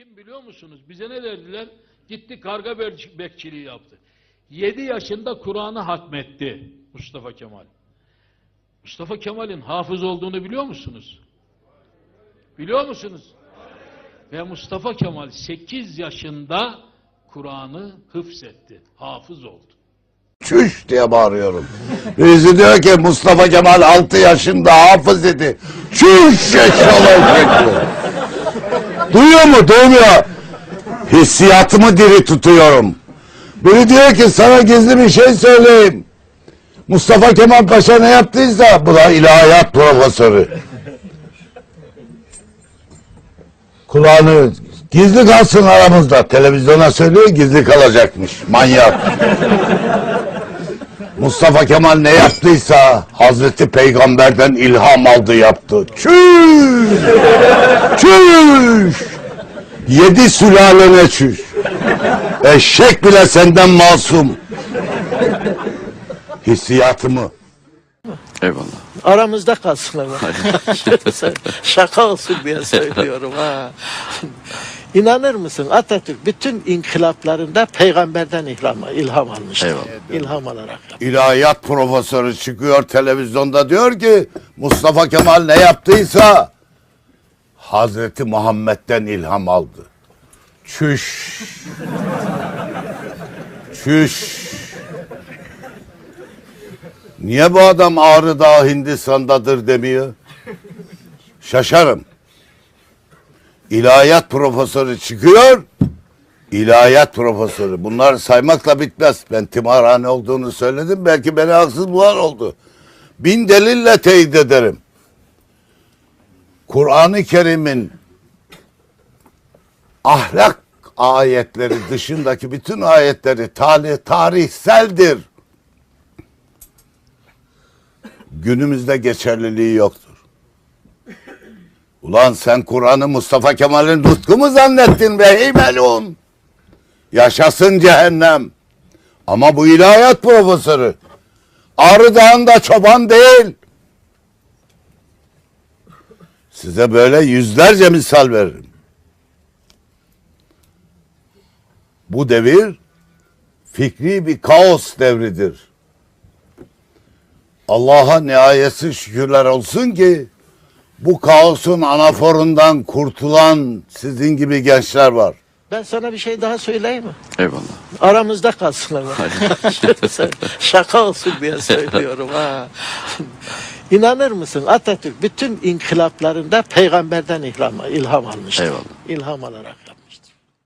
Kim biliyor musunuz? Bize ne verdiler? Gitti karga bek- bekçiliği yaptı. 7 yaşında Kur'an'ı hatmetti Mustafa Kemal. Mustafa Kemal'in hafız olduğunu biliyor musunuz? Biliyor musunuz? Ve Mustafa Kemal 8 yaşında Kur'an'ı hıfzetti, hafız oldu. Çüş diye bağırıyorum. Birisi diyor ki Mustafa Kemal 6 yaşında hafız dedi. Çüş çekiyor. Duyuyor mu? Duymuyor. Hissiyatımı diri tutuyorum. Biri diyor ki sana gizli bir şey söyleyeyim. Mustafa Kemal Paşa ne yaptıysa bu da ilahiyat profesörü. Kulağını gizli kalsın aramızda. Televizyona söylüyor gizli kalacakmış. Manyak. Mustafa Kemal ne yaptıysa Hazreti Peygamber'den ilham aldı yaptı. Çüş! Çüş! Yedi sülalene çüş. Eşek bile senden masum. Hissiyatımı. Eyvallah. Aramızda kalsın ama. Şaka olsun diye söylüyorum ha. İnanır mısın Atatürk bütün inkılaplarında peygamberden ilham, ilham almıştır. Eyvallah. İlham alarak. İlahiyat profesörü çıkıyor televizyonda diyor ki Mustafa Kemal ne yaptıysa Hazreti Muhammed'den ilham aldı. Çüş. Çüş. Niye bu adam Ağrı Dağı Hindistan'dadır demiyor? Şaşarım. İlahiyat profesörü çıkıyor. İlahiyat profesörü. Bunlar saymakla bitmez. Ben timarhane olduğunu söyledim. Belki beni haksız bulan oldu. Bin delille teyit ederim. Kur'an-ı Kerim'in ahlak ayetleri dışındaki bütün ayetleri tali, tarihseldir. Günümüzde geçerliliği yoktur. Ulan sen Kur'an'ı Mustafa Kemal'in nutku mu zannettin be ey melun? Yaşasın cehennem. Ama bu ilahiyat profesörü. Ağrı Dağı'nda çoban değil. Size böyle yüzlerce misal veririm. Bu devir fikri bir kaos devridir. Allah'a nihayetsiz şükürler olsun ki bu kaosun anaforundan kurtulan sizin gibi gençler var. Ben sana bir şey daha söyleyeyim mi? Eyvallah. Aramızda kalsın ama. Şaka olsun diye söylüyorum ha. İnanır mısın Atatürk bütün inkılaplarında peygamberden ilham, ilham almıştır. Eyvallah. İlham alarak. yaptı.